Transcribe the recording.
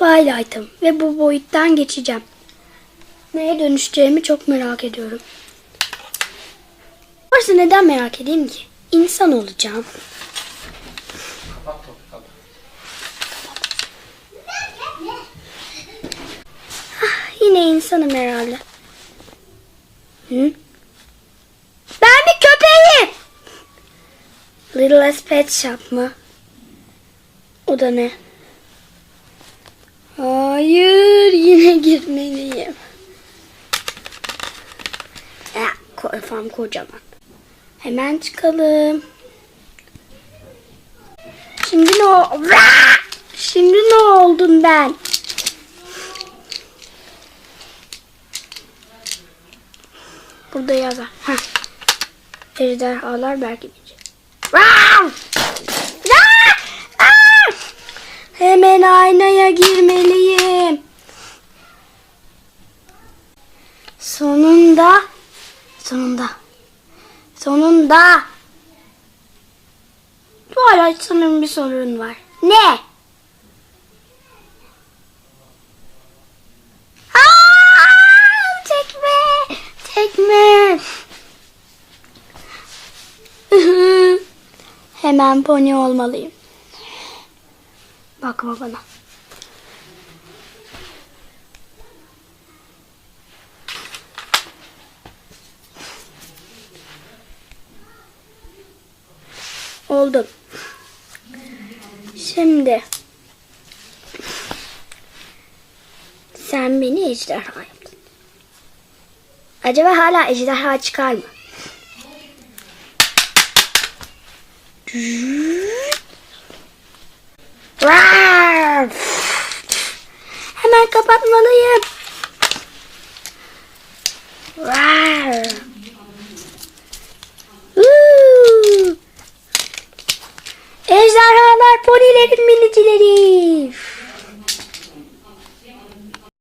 Twilight'ım ve bu boyuttan geçeceğim. Neye dönüşeceğimi çok merak ediyorum. Oysa neden merak edeyim ki? İnsan olacağım. Kapat. Yine insanım herhalde. Hı? Ben bir köpeğim. Littlest Pet Shop mı? O da ne? Hayır yine girmeliyim. Ya, kafam kocaman. Hemen çıkalım. Şimdi ne o- Vaa! Şimdi ne oldum ben? Burada yazar. Heh. Ejderhalar belki bilecek. Vaa! Aa! Aa! Hemen aynaya girmeliyim. Sonunda. Sonunda. Sonunda. Bu araç sanırım bir sorun var. Ne? Aa, tekme. Tekme. Hemen pony olmalıyım. Bakma bana. Oldum. Şimdi sen beni ejderha yaptın. Acaba hala ejderha çıkar mı? Hemen kapatmalıyım. Rar! Arkadaşlar Tony ile minicileri.